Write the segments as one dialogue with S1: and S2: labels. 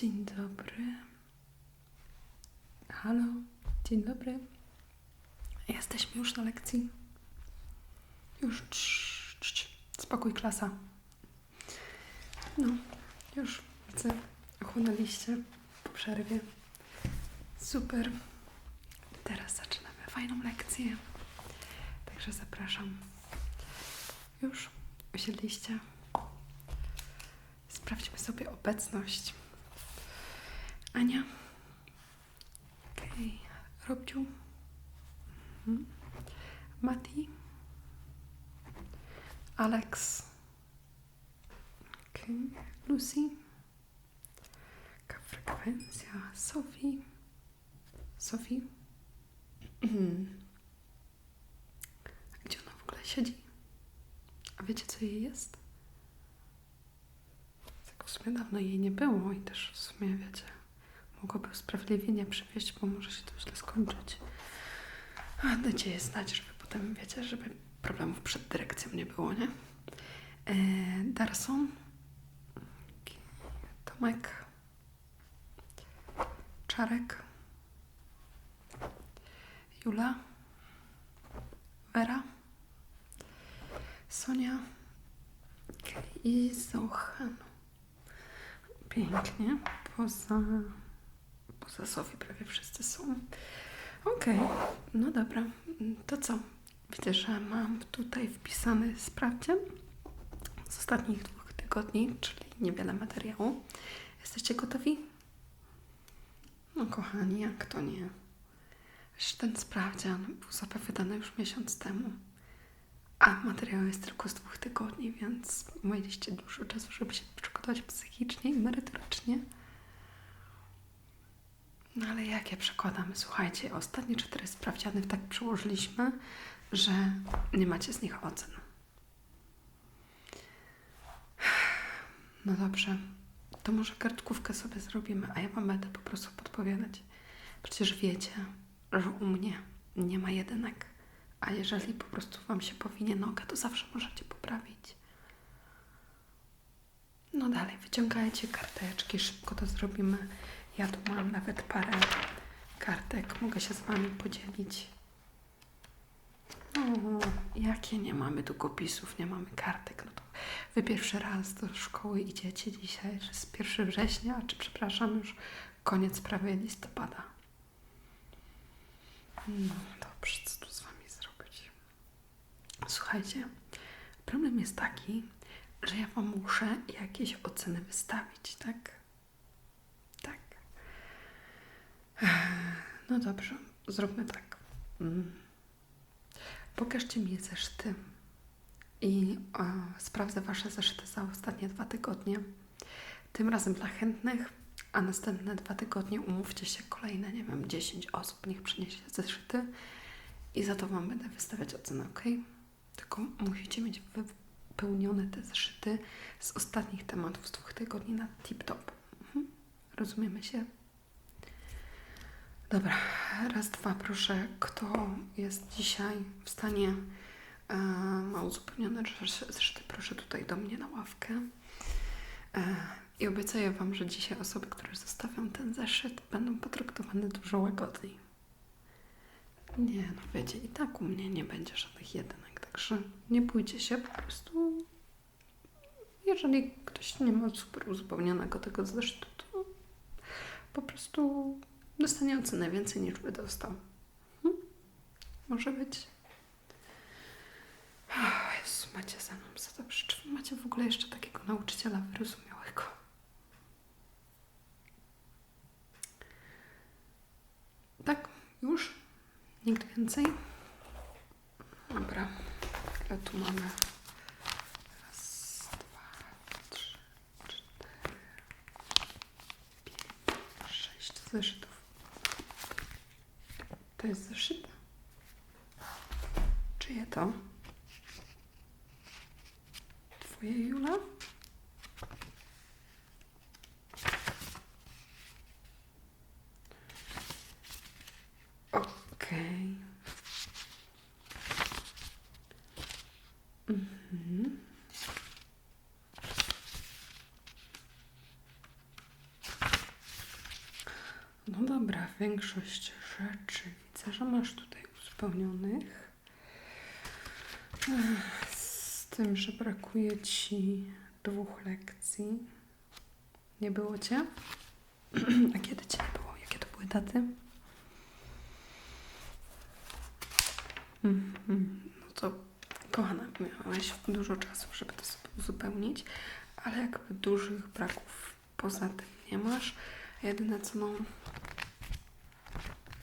S1: Dzień dobry. Halo, dzień dobry. Jesteśmy już na lekcji. Już. Cii, cii. Spokój, klasa. No, już widzę, ochłonęliście po przerwie. Super. Teraz zaczynamy fajną lekcję. Także zapraszam. Już usiedliście. Sprawdźmy sobie obecność. Ania. Okej. Robciu. Mhm. Mati. Alex. Okej. Lucy. Jaka frekwencja? Sophie. Sophie. Mhm. Gdzie ona w ogóle siedzi? A wiecie, co jej jest? Tak w sumie dawno jej nie było i też w sumie, wiecie, mogłoby usprawiedliwienie przywieźć, bo może się to źle skończyć. Dajcie je znać, żeby potem, wiecie, żeby problemów przed dyrekcją nie było, nie? E, Darson, Tomek, Czarek, Jula, Wera, Sonia i Zohan. Pięknie. Poza, poza prawie wszyscy są. Okej, no dobra. To co? Widzę, że mam tutaj wpisany sprawdzian z ostatnich dwóch tygodni, czyli niewiele materiału. Jesteście gotowi? No kochani, jak to nie? Przecież ten sprawdzian był zapowiadany już miesiąc temu. A materiał jest tylko z dwóch tygodni, więc mieliście dużo czasu, żeby się przygotować psychicznie i merytorycznie. No ale jak ja? Słuchajcie, ostatnie cztery sprawdziany tak przyłożyliśmy, że nie macie z nich ocen. No dobrze, to może kartkówkę sobie zrobimy, a ja wam będę po prostu podpowiadać. Przecież wiecie, że u mnie nie ma jedynek. A jeżeli po prostu Wam się powinie noga, to zawsze możecie poprawić. No dalej, wyciągajcie karteczki, szybko to zrobimy. Ja tu mam nawet parę kartek, mogę się z Wami podzielić. O, jakie nie mamy długopisów, nie mamy kartek. No to Wy pierwszy raz do szkoły idziecie dzisiaj, że jest 1 września, czy przepraszam, już koniec prawie listopada. No dobrze, co tu z Wami zrobić? Słuchajcie, problem jest taki, że ja Wam muszę jakieś oceny wystawić? Tak. No dobrze, zróbmy tak. Mm. Pokażcie mi zeszyty i e, sprawdzę Wasze zeszyty za ostatnie dwa tygodnie. Tym razem dla chętnych, a następne dwa tygodnie umówcie się kolejne, nie wiem, 10 osób, niech przyniesie zeszyty i za to Wam będę wystawiać ocenę, ok? Tylko musicie mieć wypełnione te zeszyty z ostatnich tematów z dwóch tygodni na tip-top. Mhm. Rozumiemy się? Dobra, raz, dwa, proszę. Kto jest dzisiaj w stanie, e, ma uzupełnione zeszyty, proszę tutaj do mnie na ławkę. E, I obiecuję Wam, że dzisiaj osoby, które zostawią ten zeszyt, będą potraktowane dużo łagodniej. Nie, no wiecie, i tak u mnie nie będzie żadnych jedynek, także nie bójcie się, po prostu jeżeli ktoś nie ma super uzupełnionego tego zeszytu, to po prostu dostanie ocenę więcej niż by dostał. Hm? Może być. O Jezu, macie ze mną za dobrze. Czy macie w ogóle jeszcze takiego nauczyciela wyrozumiałego? Tak? Już? Nikt więcej? Dobra. Ile tu mamy? Raz, dwa, trzy, cztery, pięć, sześć zeszytów. To jest zeszyt? Czyje to? Twoje, Jula? Okej. Mhm. Dobra, większość rzeczy że masz tutaj uzupełnionych. Z tym, że brakuje ci dwóch lekcji. Nie było cię? A kiedy cię nie było? Jakie to były daty? Mhm. No to kochana, miałaś dużo czasu, żeby to sobie uzupełnić, ale jakby dużych braków poza tym nie masz. Jedyne co no...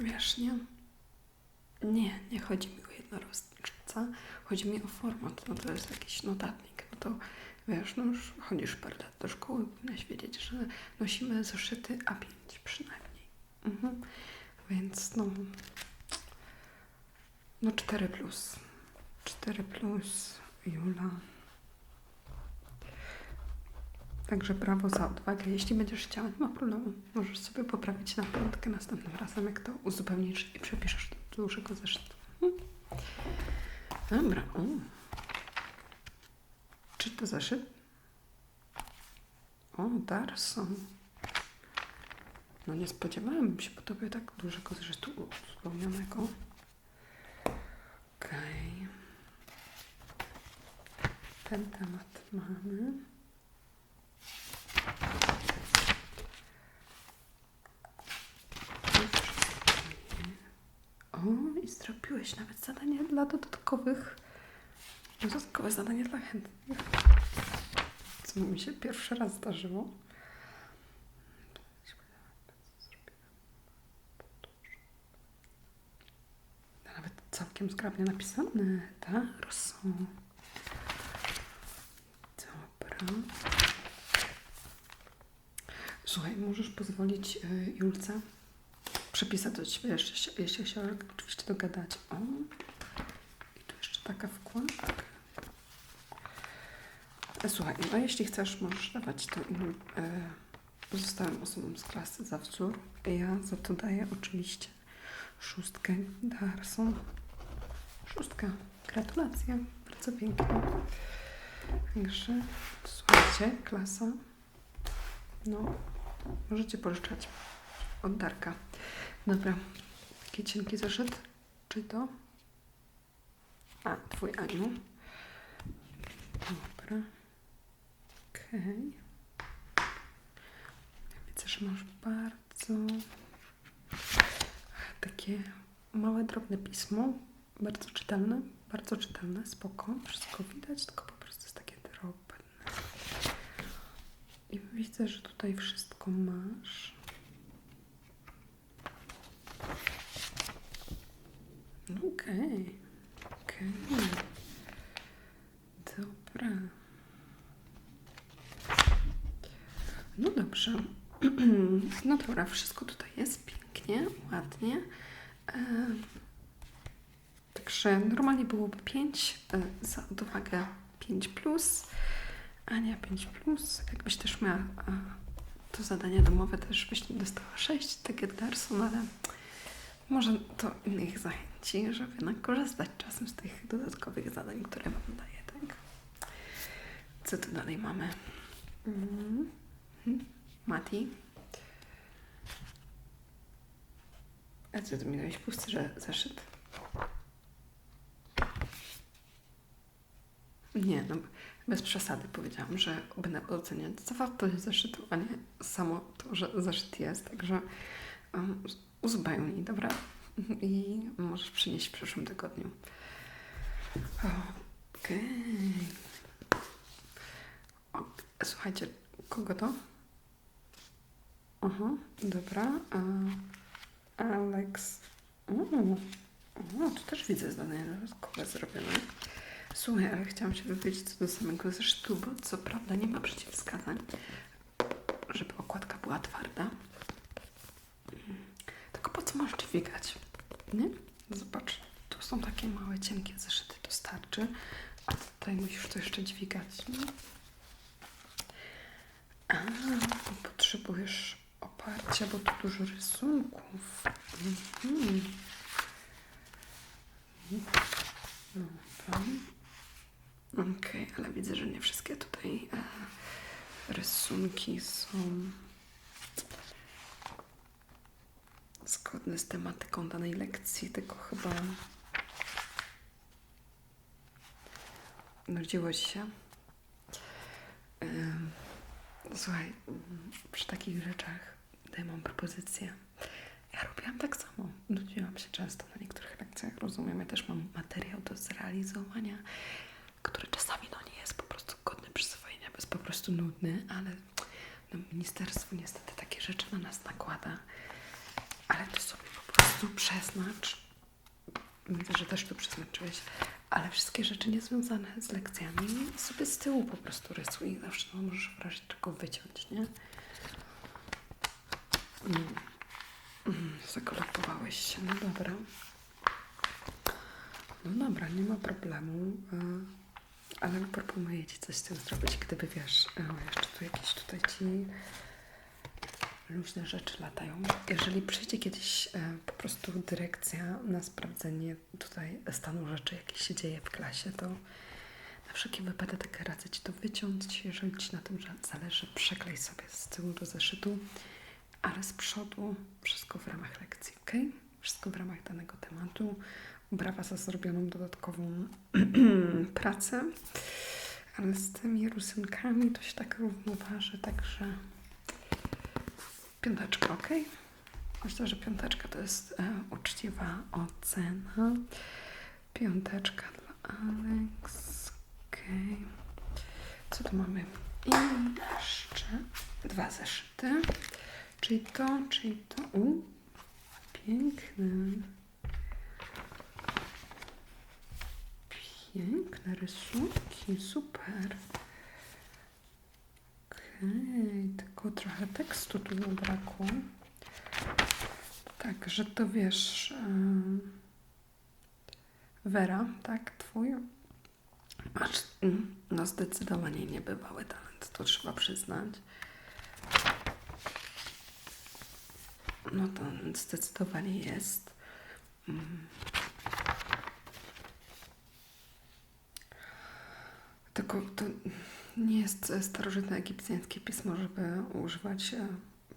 S1: Wiesz, nie? Nie, nie chodzi mi o jednorożca, chodzi mi o format, no to jest jakiś notatnik, no to wiesz, no już chodzisz parę lat do szkoły, powinnaś wiedzieć, że nosimy zeszyty A5 przynajmniej. Mhm. Więc no... No 4 plus. 4 plus Jula. Także brawo za odwagę. Jeśli będziesz chciała, nie ma problemu. Możesz sobie poprawić na piątkę następnym razem, jak to uzupełnisz i przepiszesz dużego zeszytu. Mhm. Dobra. O. Czy to zeszyt? O, Darson. No nie spodziewałem się po tobie tak dużego zeszytu uzupełnionego. Okej. Ten temat mamy. To wszystko nie. Zrobiłeś nawet zadanie dla dodatkowych. Dodatkowe zadanie dla chętnych. Co mi się pierwszy raz zdarzyło. Nawet całkiem zgrabnie napisane. Darson. Dobra. Słuchaj, możesz pozwolić y, Julce przepisać do Ciebie, jeszcze, się- jeśli się oczywiście dogadać. O, i tu jeszcze taka wkładka. E, Słuchaj, no jeśli chcesz, możesz dawać to innym e, pozostałym osobom z klasy za wzór. Ja za to daję oczywiście szóstkę Darson. Szóstka. Gratulacje. Bardzo pięknie. Także słuchajcie, klasa. No, możecie pożyczać od Darka. Dobra. Taki cienki zeszyt. Czy to? A, twój Aniu. Dobra. Okej. Widzę, że masz bardzo takie małe, drobne pismo. Bardzo czytelne. Bardzo czytelne. Spoko. Wszystko widać, tylko po prostu jest takie drobne. I widzę, że tutaj wszystko masz. No Okej. Okej. Dobra. No dobrze. No dobra, wszystko tutaj jest pięknie, ładnie. E, Także normalnie byłoby 5 za odwagę 5 plus. Ania 5 plus. Jakbyś też miała e, to zadanie domowe, też byś nie dostała 6, tak jak Darson, ale może to innych zachęci, żeby jednak korzystać czasem z tych dodatkowych zadań, które Wam daję, tak? Co tu dalej mamy? Mhm. Mati? A co ty mi dałeś pusty że zeszyt? Nie, no bez przesady powiedziałam, że będę oceniać zawartość zeszytu, a nie samo to, że zeszyt jest, także um, uzupełnij, dobra? I możesz przynieść w przyszłym tygodniu. Okej. O, Słuchajcie, kogo to? Aha, dobra. A, Alex. O, tu też widzę zadanie dodatkowe zrobione. Słuchaj, ale chciałam się wypowiedzieć co do samego zeszytu, bo co prawda nie ma przeciwwskazań, żeby okładka była twarda. Tylko po co masz dźwigać? Nie? Zobacz, tu są takie małe, cienkie zeszyty, to starczy. A tutaj musisz to jeszcze dźwigać. nie? A, potrzebujesz oparcia, bo tu dużo rysunków. Mhm. Dobra. Okej, ale widzę, że nie wszystkie tutaj e, rysunki są zgodny z tematyką danej lekcji, tylko chyba nudziło się. Ym, Słuchaj, przy takich rzeczach daję mam propozycję. Ja robiłam tak samo. Nudziłam się często na niektórych lekcjach, rozumiem. Ja też mam materiał do zrealizowania, który czasami no nie jest po prostu godny przyswojenia, bo jest po prostu nudny, ale no, ministerstwo niestety takie rzeczy na nas nakłada. Ale to sobie po prostu przeznacz. Widzę, że też tu przeznaczyłeś, ale wszystkie rzeczy niezwiązane z lekcjami sobie z tyłu po prostu rysuj zawsze no, możesz w czego wyciąć, nie? Zakolekowałeś się, no dobra. No dobra, nie ma problemu. e, Ale proponuję Ci coś z tym zrobić, gdyby wiesz, e, jeszcze tu jakieś tutaj Ci luźne rzeczy latają. Jeżeli przyjdzie kiedyś e, po prostu dyrekcja na sprawdzenie tutaj stanu rzeczy, jakie się dzieje w klasie, to na wszelki wypadek radzę Ci to wyciąć. Jeżeli Ci na tym zależy, przeklej sobie z tyłu do zeszytu, ale z przodu wszystko w ramach lekcji, ok? Wszystko w ramach danego tematu. Brawa za zrobioną dodatkową pracę. Ale z tymi rysunkami to się tak równoważy, także piąteczka, ok? Myślę, że piąteczka to jest e, uczciwa ocena. Piąteczka dla Alex. Okej. Co tu mamy? I jeszcze dwa zeszyty. Czyli to, czyli to. U, piękne. Piękne rysunki, super. Okej, tylko trochę tekstu tu zabrakło. Tak, że to wiesz. Wera, tak, twój. Masz mm, no zdecydowanie niebywały talent, to trzeba przyznać. No to zdecydowanie jest. Mm. Tylko to nie jest starożytne egipcjańskie pismo, żeby używać e,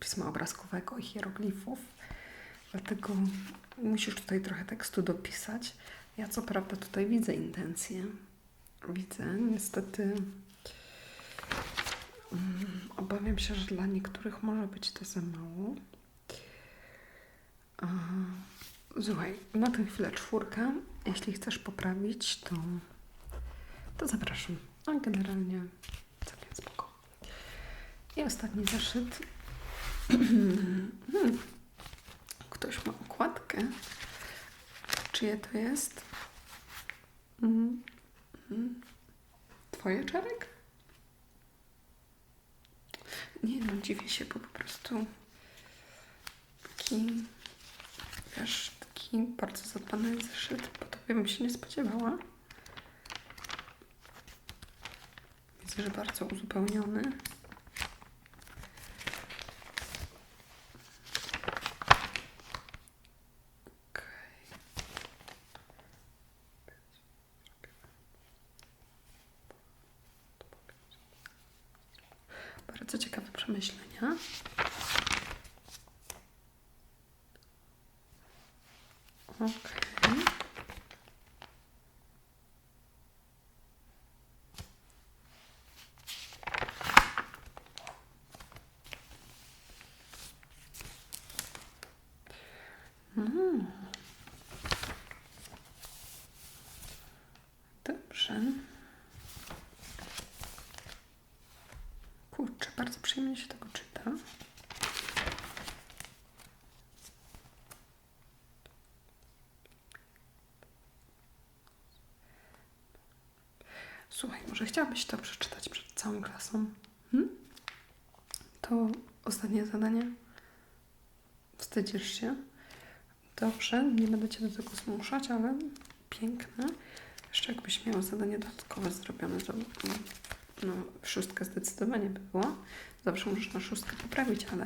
S1: pisma obrazkowego i hieroglifów. Dlatego musisz tutaj trochę tekstu dopisać. Ja co prawda tutaj widzę intencje. Widzę, niestety mm, obawiam się, że dla niektórych może być to za mało. Słuchaj, na tę chwilę czwórka. Jeśli chcesz poprawić, to, to zapraszam. A generalnie całkiem spoko. I ostatni zeszyt. Ktoś ma okładkę. Czyje to jest? Mhm. Mhm. Twoje czarek? Nie no, dziwię się, bo po prostu taki, wiesz, taki bardzo zadbany zeszyt, po tobie bym się nie spodziewała. Widzę, że bardzo uzupełniony. Bardzo ciekawe przemyślenia. Okej. Mm. Dobrze. Kurczę, bardzo przyjemnie się tego czyta. Słuchaj, może chciałabyś to przeczytać przed całą klasą? Hmm? To ostatnie zadanie? Wstydzisz się? Dobrze, nie będę Cię do tego zmuszać, ale piękne. Jeszcze jakbyś miała zadanie dodatkowe zrobione, to no, szóstka zdecydowanie by była. Zawsze możesz na szóstkę poprawić, ale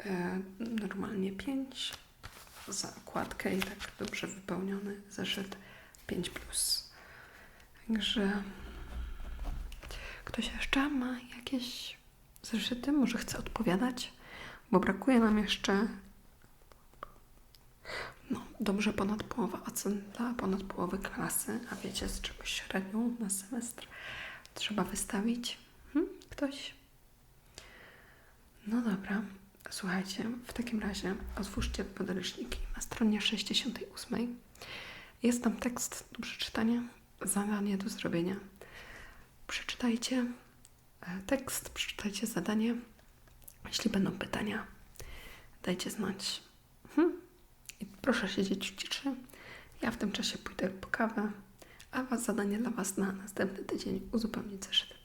S1: e, normalnie pięć za okładkę i tak dobrze wypełniony zeszyt 5 plus. Także ktoś jeszcze ma jakieś zeszyty? Może chce odpowiadać? Bo brakuje nam jeszcze No, dobrze ponad połowa ocen dla ponad połowy klasy, a wiecie z czegoś średnią na semestr trzeba wystawić. Hmm? Ktoś? No dobra, słuchajcie, w takim razie otwórzcie podręczniki na stronie 68. Jest tam tekst do przeczytania, zadanie do zrobienia. Przeczytajcie e, tekst, przeczytajcie zadanie. Jeśli będą pytania, dajcie znać. Hmm? I proszę siedzieć w ciszy. Ja w tym czasie pójdę po kawę, a was zadanie dla Was na następny tydzień uzupełnić zeszyty.